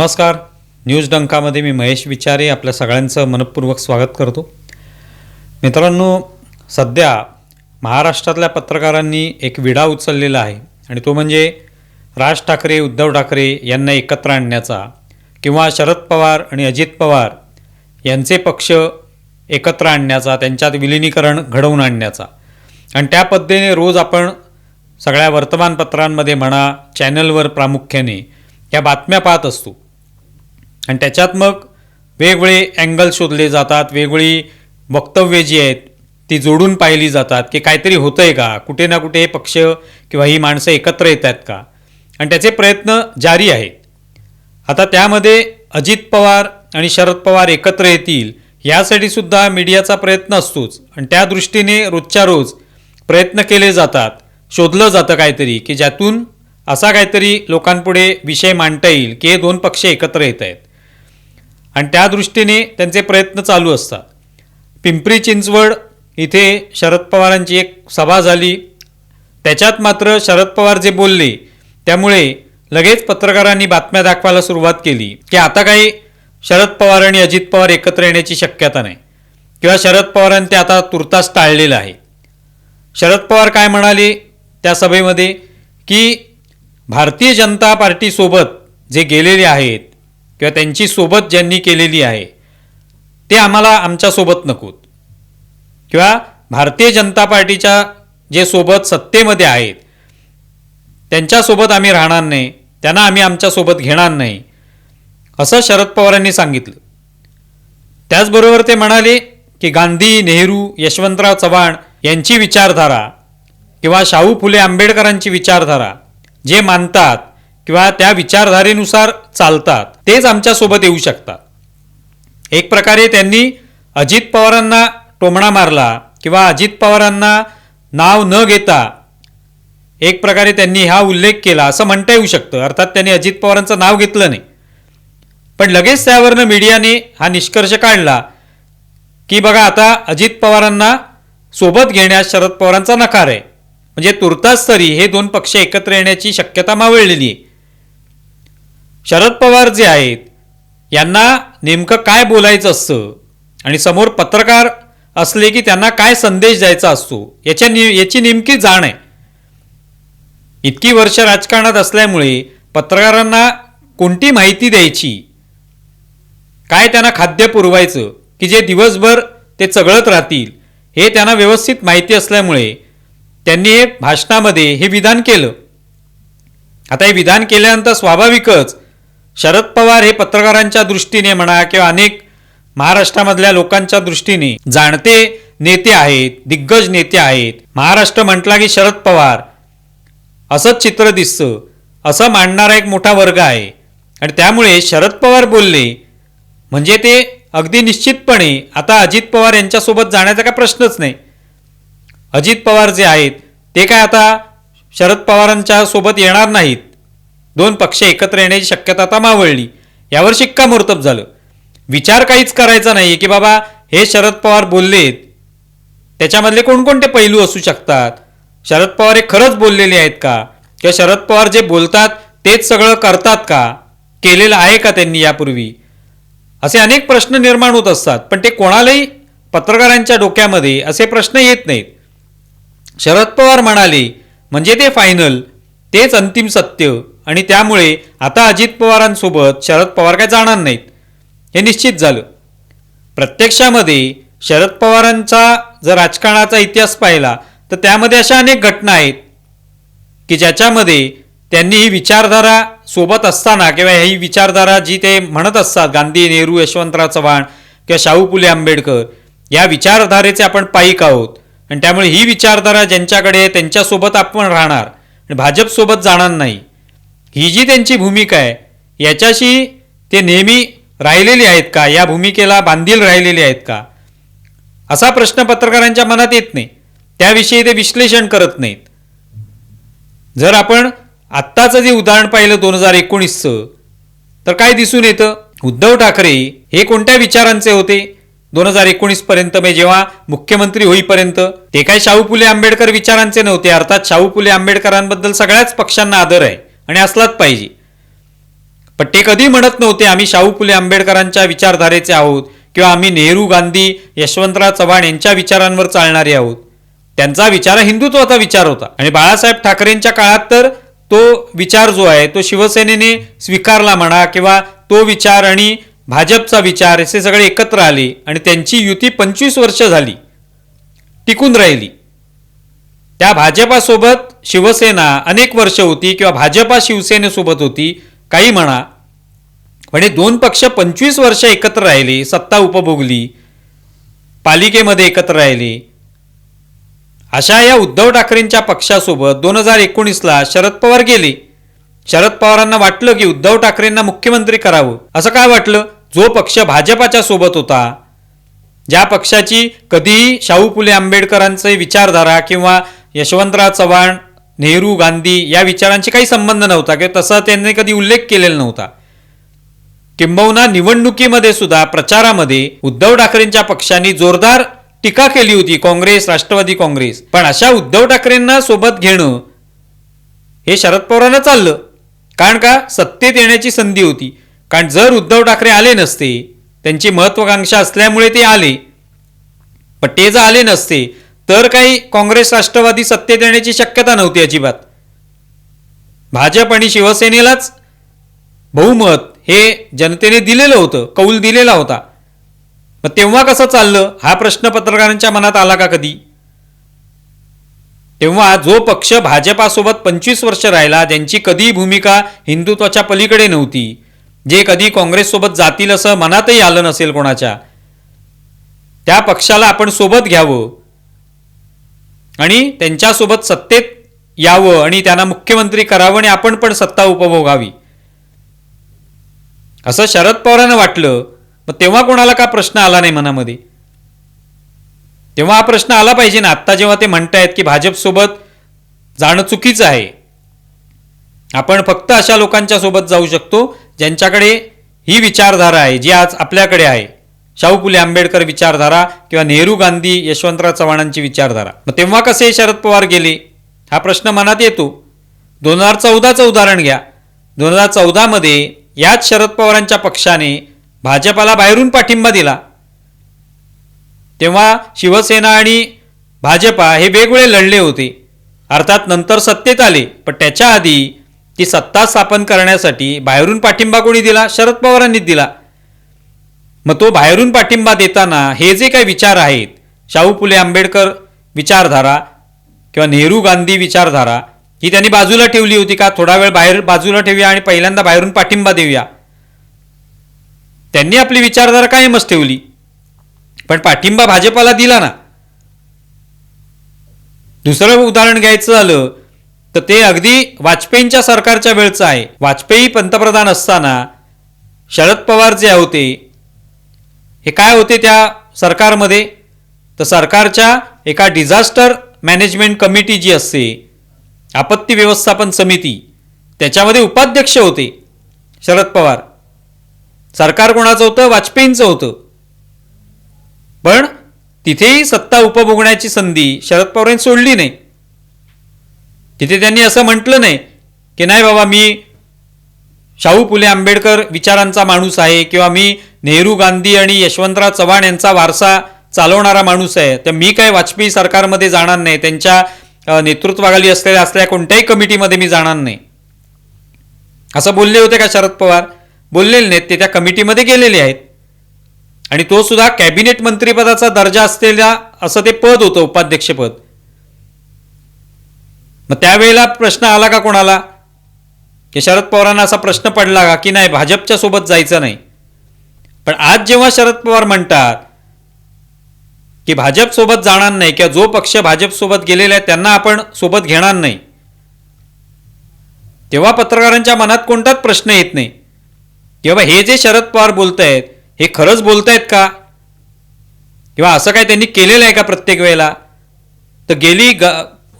नमस्कार. न्यूज डंकामध्ये मी महेश विचारे आपल्या सगळ्यांचं मनपूर्वक स्वागत करतो. मित्रांनो सध्या महाराष्ट्रातल्या पत्रकारांनी एक विडा उचललेला आहे आणि तो म्हणजे राज ठाकरे उद्धव ठाकरे यांना एकत्र आणण्याचा किंवा शरद पवार आणि अजित पवार यांचे पक्ष एकत्र आणण्याचा त्यांच्यात विलिनीकरण घडवून आणण्याचा. आणि त्या पद्धतीने रोज आपण सगळ्या वर्तमानपत्रांमध्ये म्हणा चॅनलवर प्रामुख्याने या बातम्या पाहत असतो. आणि त्याच्यात मग वेगवेगळे अँगल शोधले जातात वेगवेगळी वक्तव्ये जी आहेत ती जोडून पाहिली जातात की काहीतरी होतं आहे का? कुठे ना कुठे पक्ष किंवा ही माणसं एकत्र येत आहेत का? आणि त्याचे प्रयत्न जारी आहेत. आता त्यामध्ये अजित पवार आणि शरद पवार एकत्र येतील यासाठी सुद्धा मीडियाचा प्रयत्न असतोच. आणि त्या दृष्टीने रोजच्या रोज प्रयत्न केले जातात शोधलं जातं काहीतरी की ज्यातून असा काहीतरी लोकांपुढे विषय मांडता येईल की हे दोन पक्ष एकत्र येत आहेत. आणि त्या दृष्टीने त्यांचे प्रयत्न चालू असतात. पिंपरी चिंचवड इथे शरद पवारांची एक सभा झाली. त्याच्यात मात्र शरद पवार जे बोलले त्यामुळे लगेच पत्रकारांनी बातम्या दाखवायला सुरुवात केली की आता काही शरद पवार आणि अजित पवार एकत्र येण्याची शक्यता नाही. किंवा शरद पवारांनी ते आता तुर्तास टाळलेलं आहे. शरद पवार काय म्हणाले त्या सभेमध्ये की भारतीय जनता पार्टीसोबत जे गेलेले आहेत किंवा त्यांची सोबत ज्यांनी केलेली आहे ते आम्हाला आमच्यासोबत नकोत. किंवा भारतीय जनता पार्टीच्या जे सोबत सत्तेमध्ये आहेत त्यांच्यासोबत आम्ही राहणार नाही त्यांना आम्ही आमच्यासोबत घेणार नाही असं शरद पवारांनी सांगितलं. त्याचबरोबर ते म्हणाले की गांधी नेहरू यशवंतराव चव्हाण यांची विचारधारा किंवा शाहू फुले आंबेडकरांची विचारधारा जे मानतात किंवा त्या विचारधारेनुसार चालतात तेच आमच्यासोबत येऊ शकतात. एक प्रकारे त्यांनी अजित पवारांना टोमणा मारला किंवा अजित पवारांना नाव न घेता एक प्रकारे त्यांनी हा उल्लेख केला असं म्हणता येऊ शकतं. अर्थात त्यांनी अजित पवारांचं नाव घेतलं नाही. पण लगेच त्यावरनं मीडियाने हा निष्कर्ष काढला की बघा आता अजित पवारांना सोबत घेण्यास शरद पवारांचा नकार आहे. म्हणजे तुर्तास तरी हे दोन पक्ष एकत्र येण्याची शक्यता मावळलेली आहे. शरद पवार जे आहेत यांना नेमकं काय बोलायचं असतं? आणि समोर पत्रकार असले की त्यांना काय संदेश द्यायचा असतो? याच्या नि याची नेमकी जाण आहे. इतकी वर्ष राजकारणात असल्यामुळे पत्रकारांना कोणती माहिती द्यायची? काय त्यांना खाद्य पुरवायचं? की जे दिवसभर ते चघळत राहतील? हे त्यांना व्यवस्थित माहिती असल्यामुळे त्यांनी हे भाषणामध्ये हे विधान केलं. आता हे विधान केल्यानंतर स्वाभाविकच शरद पवार हे पत्रकारांच्या दृष्टीने म्हणा किंवा अनेक महाराष्ट्रामधल्या लोकांच्या दृष्टीने जाणते नेते आहेत दिग्गज नेते आहेत. महाराष्ट्र म्हटला की शरद पवार असंच चित्र दिसतं असं मांडणारा एक मोठा वर्ग आहे. आणि त्यामुळे शरद पवार बोलले म्हणजे ते अगदी निश्चितपणे आता अजित पवार यांच्यासोबत जाण्याचा काय प्रश्नच नाही. अजित पवार जे आहेत ते काय आता शरद पवारांच्या सोबत येणार नाहीत? दोन पक्ष एकत्र येण्याची शक्यता आता मावळली. यावर शिक्कामोर्तब झालं. विचार काहीच करायचा नाही की बाबा हे शरद पवार बोललेत. त्याच्यामधले कोणकोणते पैलू असू शकतात? शरद पवार हे खरंच बोललेले आहेत का? किंवा शरद पवार जे बोलतात तेच सगळं करतात का? केलेलं आहे का त्यांनी यापूर्वी? असे अनेक प्रश्न निर्माण होत असतात पण ते कोणालाही पत्रकारांच्या डोक्यामध्ये असे प्रश्न येत नाहीत. शरद पवार म्हणाले म्हणजे ते फायनल तेच अंतिम सत्य. आणि त्यामुळे आता अजित पवारांसोबत शरद पवार काय जाणार नाहीत हे निश्चित झालं. प्रत्यक्षामध्ये शरद पवारांचा जर राजकारणाचा इतिहास पाहिला तर त्यामध्ये अशा अनेक घटना आहेत की ज्याच्यामध्ये त्यांनी ही विचारधारा सोबत असताना किंवा ही विचारधारा जी ते म्हणत असतात गांधी नेहरू यशवंतराव चव्हाण किंवा शाहू फुले आंबेडकर या विचारधारेचे आपण पायिक आहोत. आणि त्यामुळे ही विचारधारा ज्यांच्याकडे आहे त्यांच्यासोबत आपण राहणार. आणि भाजपसोबत जाणार नाही. ही जी त्यांची भूमिका आहे याच्याशी ते नेहमी राहिलेली आहेत का? या भूमिकेला बांधील राहिलेले आहेत का? असा प्रश्न पत्रकारांच्या मनात येत नाही. त्याविषयी ते विश्लेषण करत नाहीत. जर आपण आत्ताचं जे उदाहरण पाहिलं दोन हजार एकोणीसचं तर काय दिसून येतं? उद्धव ठाकरे हे कोणत्या विचारांचे होते? दोन हजार एकोणीस पर्यंत म्हणजे जेव्हा मुख्यमंत्री होईपर्यंत ते काय शाहू फुले आंबेडकर विचारांचे नव्हते? अर्थात शाहू फुले आंबेडकरांबद्दल सगळ्याच पक्षांना आदर आहे. आणि असलाच पाहिजे. पण ते कधी म्हणत नव्हते आम्ही शाहू फुले आंबेडकरांच्या विचारधारेचे आहोत किंवा आम्ही नेहरू गांधी यशवंतराव चव्हाण यांच्या विचारांवर चालणारे आहोत. त्यांचा विचार हा हिंदुत्वाचा विचार होता. आणि बाळासाहेब ठाकरेंच्या काळात तर तो विचार जो आहे तो शिवसेनेने स्वीकारला म्हणा किंवा तो विचार आणि भाजपचा विचार असे सगळे एकत्र आले आणि त्यांची युती पंचवीस वर्ष झाली. टिकून राहिली. त्या भाजपासोबत शिवसेना अनेक वर्ष होती किंवा भाजपा शिवसेनेसोबत होती काही म्हणा. म्हणजे दोन पक्ष पंचवीस वर्ष एकत्र राहिले सत्ता उपभोगली पालिकेमध्ये एकत्र राहिले. अशा या उद्धव ठाकरेंच्या पक्षासोबत दोन हजार एकोणीसला शरद पवार गेले. शरद पवारांना वाटलं की उद्धव ठाकरेंना मुख्यमंत्री करावं. असं काय वाटलं? जो पक्ष भाजपाच्या सोबत होता ज्या पक्षाची कधीही शाहू फुले आंबेडकरांचे विचारधारा किंवा यशवंतराव चव्हाण नेहरू गांधी या विचारांशी काही संबंध नव्हता किंवा तसा त्यांनी कधी उल्लेख केलेला नव्हता. किंबहुना निवडणुकीमध्ये सुद्धा प्रचारामध्ये उद्धव ठाकरेंच्या पक्षांनी जोरदार टीका केली होती काँग्रेस राष्ट्रवादी काँग्रेस. पण अशा उद्धव ठाकरेंना सोबत घेणं हे शरद पवारांना चाललं. कारण का? सत्तेत येण्याची संधी होती. कारण जर उद्धव ठाकरे आले नसते त्यांची महत्वाकांक्षा असल्यामुळे ते आले. पण ते जर आले नसते तर काही काँग्रेस राष्ट्रवादी सत्तेत येण्याची शक्यता नव्हती अजिबात. भाजप आणि शिवसेनेलाच बहुमत हे जनतेने दिलेलं होतं कौल दिलेला होता. मग तेव्हा कसं चाललं? हा प्रश्न पत्रकारांच्या मनात आला का कधी? तेव्हा जो पक्ष भाजपासोबत पंचवीस वर्ष राहिला ज्यांची कधी भूमिका हिंदुत्वाच्या पलीकडे नव्हती जे कधी काँग्रेससोबत जातील असं मनातही आलं नसेल कोणाच्या त्या पक्षाला आपण सोबत घ्यावं. आणि त्यांच्यासोबत सत्तेत यावं आणि त्यांना मुख्यमंत्री करावं आणि आपण पण सत्ता उपभोगावी. असं शरद पवारांना वाटलं मग तेव्हा कोणाला का प्रश्न आला नाही मनामध्ये? तेव्हा हा प्रश्न आला पाहिजे ना. आत्ता जेव्हा ते म्हणतायत की भाजपसोबत जाणं चुकीचं आहे. आपण फक्त अशा लोकांच्या सोबत जाऊ शकतो ज्यांच्याकडे ही विचारधारा आहे जी आज आपल्याकडे आहे. शाहू फुले आंबेडकर विचारधारा किंवा नेहरू गांधी यशवंतराव चव्हाणांची विचारधारा. मग तेव्हा कसे शरद पवार गेले? हा प्रश्न मनात येतो. दोन हजार चौदाचं उदाहरण घ्या. दोन हजार चौदामध्ये याच शरद पवारांच्या पक्षाने भाजपाला बाहेरून पाठिंबा दिला. तेव्हा शिवसेना आणि भाजपा हे वेगवेगळे लढले होते. अर्थात नंतर सत्तेत आले पण त्याच्या आधी ती सत्ता स्थापन करण्यासाठी बाहेरून पाठिंबा कोणी दिला? शरद पवारांनीच दिला. मग तो बाहेरून पाठिंबा देताना हे जे काही विचार आहेत शाहू फुले आंबेडकर विचारधारा किंवा नेहरू गांधी विचारधारा ही त्यांनी बाजूला ठेवली होती का? थोडा वेळ बाहेर बाजूला ठेवूया आणि पहिल्यांदा बाहेरून पाठिंबा देऊया. त्यांनी आपली विचारधारा कायमच ठेवली. पण पाठिंबा भाजपाला दिला ना. दुसरं उदाहरण घ्यायचं झालं तर ते अगदी वाजपेयींच्या सरकारच्या वेळचं आहे. वाजपेयी पंतप्रधान असताना शरद पवार जे होते हे काय होते त्या सरकारमध्ये? तर सरकारच्या एका डिझास्टर मॅनेजमेंट कमिटी जी असते आपत्ती व्यवस्थापन समिती त्याच्यामध्ये उपाध्यक्ष होते शरद पवार. सरकार कोणाचं होतं? वाजपेयींचं होतं. पण तिथेही सत्ता उपभोगण्याची संधी शरद पवारांनी सोडली नाही. तिथे त्यांनी असं म्हटलं नाही की नाही बाबा मी शाहू फुले आंबेडकर विचारांचा माणूस आहे किंवा मी नेहरू गांधी आणि यशवंतराव चव्हाण यांचा वारसा चालवणारा माणूस आहे. तर मी काय वाजपेयी सरकारमध्ये जाणार नाही त्यांच्या नेतृत्वाखाली असलेल्या असलेल्या कोणत्याही कमिटीमध्ये मी जाणार नाही. असं बोलले होते का शरद पवार? बोललेले नाहीत ते त्या कमिटीमध्ये गेलेले आहेत. आणि तो सुद्धा कॅबिनेट मंत्रीपदाचा दर्जा असलेला असं ते पद होतं उपाध्यक्षपद. मग त्यावेळेला प्रश्न आला का कोणाला? की शरद पवारांना असा प्रश्न पडला का? की नाही भाजपच्या सोबत जायचं नाही. पण आज जेव्हा शरद पवार म्हणतात की भाजप सोबत जाणार नाही किंवा जो पक्ष भाजप सोबत गेलेला आहे त्यांना आपण सोबत घेणार नाही तेव्हा पत्रकारांच्या मनात कोणताच प्रश्न येत नाही. किंवा हे जे शरद पवार बोलतायत हे खरंच बोलतायत का? किंवा असं काय त्यांनी केलेलं आहे का प्रत्येक वेळेला? तर गेली ग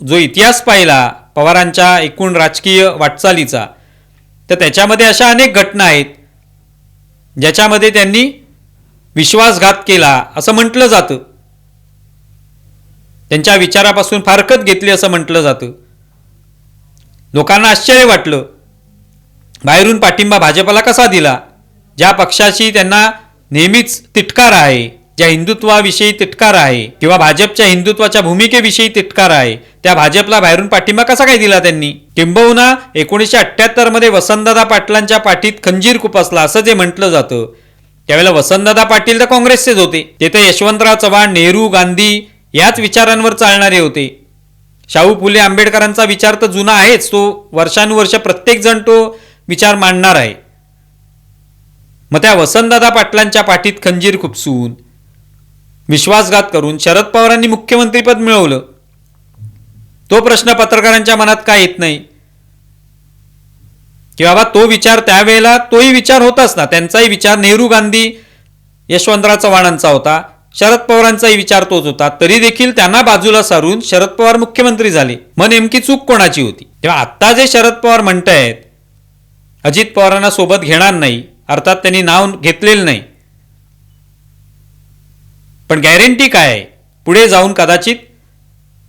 जो इतिहास पाहिला पवारांच्या एकूण राजकीय वाटचालीचा तर त्याच्यामध्ये अशा अनेक घटना आहेत. ज्याच्यामध्ये त्यांनी विश्वासघात केला असं म्हटलं जातं. त्यांच्या विचारापासून फारकत घेतली असं म्हटलं जातं. लोकांना आश्चर्य वाटलं. बाहेरून पाठिंबा भाजपला कसा दिला? ज्या पक्षाशी त्यांना नेहमीच तिटकार आहे. ज्या हिंदुत्वाविषयी तिटकार आहे किंवा भाजपच्या हिंदुत्वाच्या भूमिकेविषयी तिटकार आहे त्या भाजपला बाहेरून पाठिंबा कसा काय दिला त्यांनी? किंबहुना एकोणीसशे अठ्ठ्याहत्तरमध्ये वसंतदादा पाटलांच्या पाठीत खंजीर खुपसला असं जे म्हटलं जातं. त्यावेळेला वसंतदादा पाटील तर काँग्रेसचेच होते. ते तर यशवंतराव चव्हाण नेहरू गांधी याच विचारांवर चालणारे होते. शाहू फुले आंबेडकरांचा विचार तर जुना आहेच तो वर्षानुवर्ष प्रत्येक जण तो विचार मांडणार आहे. मग त्या वसंतदादा पाटलांच्या पाठीत खंजीर खुपसून विश्वासघात करून शरद पवारांनी मुख्यमंत्रीपद मिळवलं. तो प्रश्न पत्रकारांच्या मनात काय येत नाही? की बाबा तो विचार त्यावेळेला तोही विचार होताच ना. त्यांचाही विचार नेहरू गांधी यशवंतराव चव्हाणांचा होता. शरद पवारांचाही विचार तोच होता. तरी देखील त्यांना बाजूला सारून शरद पवार मुख्यमंत्री झाले. मग नेमकी चूक कोणाची होती? तेव्हा आत्ता जे शरद पवार म्हणतायत अजित पवारांना सोबत घेणार नाही. अर्थात त्यांनी नाव घेतलेलं नाही. पण गॅरंटी काय? आहे पुढे जाऊन कदाचित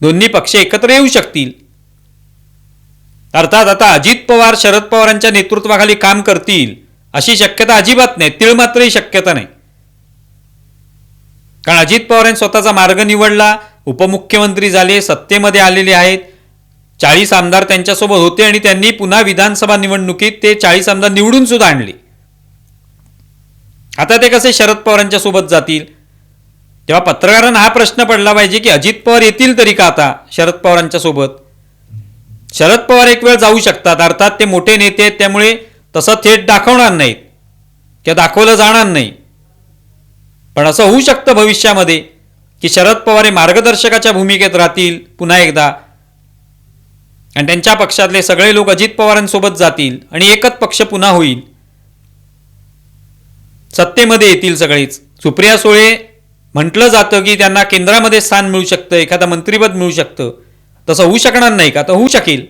दोन्ही पक्ष एकत्र येऊ शकतील. अर्थात आता अजित पवार शरद पवारांच्या नेतृत्वाखाली काम करतील अशी शक्यता अजिबात नाही. तिळमात्रही शक्यता नाही. कारण अजित पवारांनी स्वतःचा मार्ग निवडला उपमुख्यमंत्री झाले सत्तेमध्ये आलेले आहेत. चाळीस आमदार त्यांच्यासोबत होते आणि त्यांनी पुन्हा विधानसभा निवडणुकीत ते चाळीस आमदार निवडून सुद्धा आणले. आता ते कसे शरद पवारांच्या सोबत जातील? तेव्हा पत्रकारांना हा प्रश्न पडला पाहिजे की अजित पवार येतील तरी का आता शरद पवारांच्या सोबत? शरद पवार एक वेळ जाऊ शकतात अर्थात ते मोठे नेते आहेत त्यामुळे तसं थेट दाखवणार नाहीत. किंवा दाखवलं जाणार नाही. पण असं होऊ शकतं भविष्यामध्ये की शरद पवार हे मार्गदर्शकाच्या भूमिकेत राहतील पुन्हा एकदा. आणि त्यांच्या पक्षातले सगळे लोक अजित पवारांसोबत जातील आणि एकच पक्ष पुन्हा होईल. सत्तेमध्ये येतील सगळेच. सुप्रिया सुळे म्हटलं जातं की त्यांना केंद्रामध्ये स्थान मिळू शकतं एखादं मंत्रीपद मिळू शकतं. तसं होऊ शकणार नाही का? तर होऊ शकेल.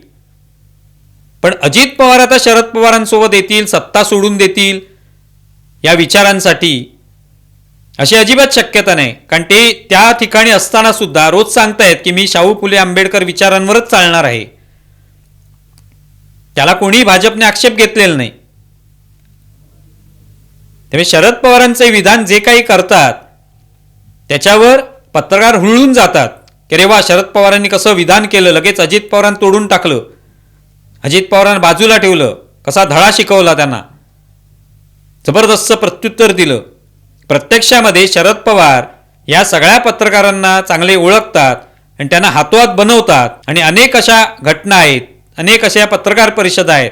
पण अजित पवार आता शरद पवारांसोबत येतील सत्ता सोडून देतील या विचारांसाठी अशी अजिबात शक्यता नाही. कारण ते त्या ठिकाणी असताना सुद्धा रोज सांगतायत की मी शाहू फुले आंबेडकर विचारांवरच चालणार आहे. त्याला कोणी भाजपने आक्षेप घेतलेला नाही. त्यामुळे शरद पवारांचे विधान जे काही करतात त्याच्यावर पत्रकार हुळून जातात. की रे वा शरद पवारांनी कसं विधान केलं लगेच अजित पवारांनी तोडून टाकलं. अजित पवारांना बाजूला ठेवलं. कसा धडा शिकवला त्यांना. जबरदस्त प्रत्युत्तर दिलं. प्रत्यक्षामध्ये शरद पवार या सगळ्या पत्रकारांना चांगले ओळखतात आणि त्यांना हातोहात बनवतात. आणि अनेक अशा घटना आहेत. अनेक अशा पत्रकार परिषदा आहेत.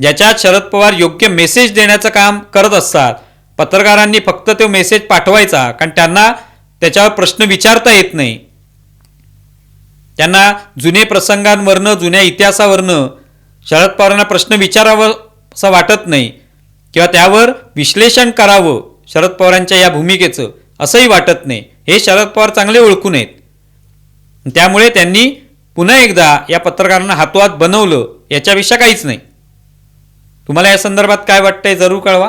ज्याच्यात शरद पवार योग्य मेसेज देण्याचं काम करत असतात. पत्रकारांनी फक्त तो मेसेज पाठवायचा कारण त्यांना त्याच्यावर प्रश्न विचारता येत नाही. त्यांना जुने प्रसंगांवरनं जुन्या इतिहासावरनं शरद पवारांना प्रश्न विचारावं असं वाटत नाही. किंवा त्यावर विश्लेषण करावं शरद पवारांच्या या भूमिकेचं असंही वाटत नाही. हे शरद पवार चांगले ओळखून आहेत त्यामुळे त्यांनी पुन्हा एकदा या पत्रकारांना हातोहात बनवलं याच्यापेक्षा काहीच नाही. तुम्हाला या संदर्भात काय वाटतंय जरूर कळवा.